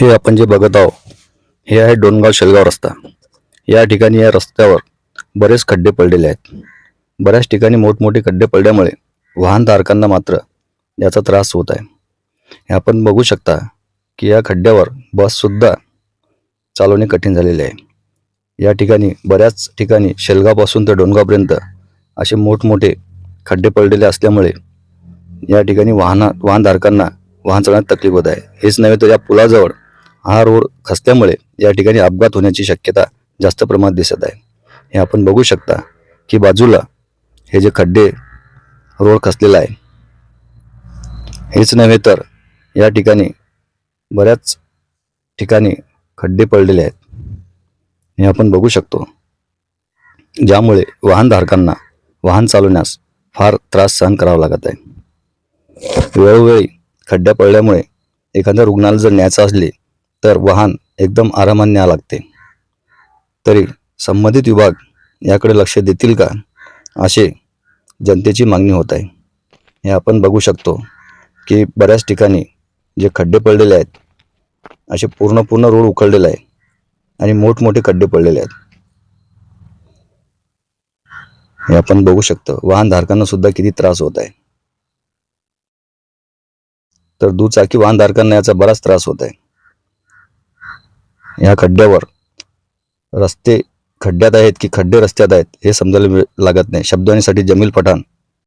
हे आपण जे बघत आहोत हे आहे डोणगाव शेलगाव रस्ता. या ठिकाणी या रस्त्यावर बरेच खड्डे पडलेले आहेत. बऱ्याच ठिकाणी मोठमोठे खड्डे पडल्यामुळे वाहनधारकांना मात्र याचा त्रास होत आहे. हे आपण बघू शकता की या खड्ड्यावर बससुद्धा चालवणे कठीण झालेले आहे. या ठिकाणी बऱ्याच ठिकाणी शेलगावपासून तर डोणगावपर्यंत असे मोठमोठे खड्डे पडलेले असल्यामुळे या ठिकाणी वाहना वाहनधारकांना वाहन चालवण्यात तकलीफ होत आहे. हेच नव्हे तर या पुलाजवळ हा रोड खचल्यामुळे या ठिकाणी अपघात होण्याची शक्यता जास्त प्रमाणात दिसत आहे. हे आपण बघू शकता की बाजूला हे जे खड्डे रोड खचलेला आहे. हेच नव्हे तर या ठिकाणी बऱ्याच ठिकाणी खड्डे पडलेले आहेत. हे आपण बघू शकतो. ज्यामुळे वाहनधारकांना वाहन चालवण्यास फार त्रास सहन करावा लागत आहे. वेळोवेळी खड्ड्या पडल्यामुळे एखाद्या रुग्णाला जर न्यायचं असले तर वाहन एकदम आरामाने न्यावं लागते. तरी संबंधित विभाग याकडे लक्ष देतील का? असे जनतेची मागणी होत आहे. हे आपण बघू शकतो की बऱ्याच ठिकाणी जे खड्डे पडलेले आहेत असे पूर्ण पूर्ण रोड उखडलेला आहे आणि मोठमोठे खड्डे पडलेले आहेत. हे आपण बघू शकतो. वाहनधारकांना सुद्धा किती त्रास होत आहे. तर दुचाकी वाहनधारकांना याचा बराच त्रास होत आहे. या खड्ड्यावर. रस्ते खड्ड्यात आहेत की खड्डे रस्त्यात आहेत हे समजायला लागत नाही. शब्दांसाठी जमील पठाण.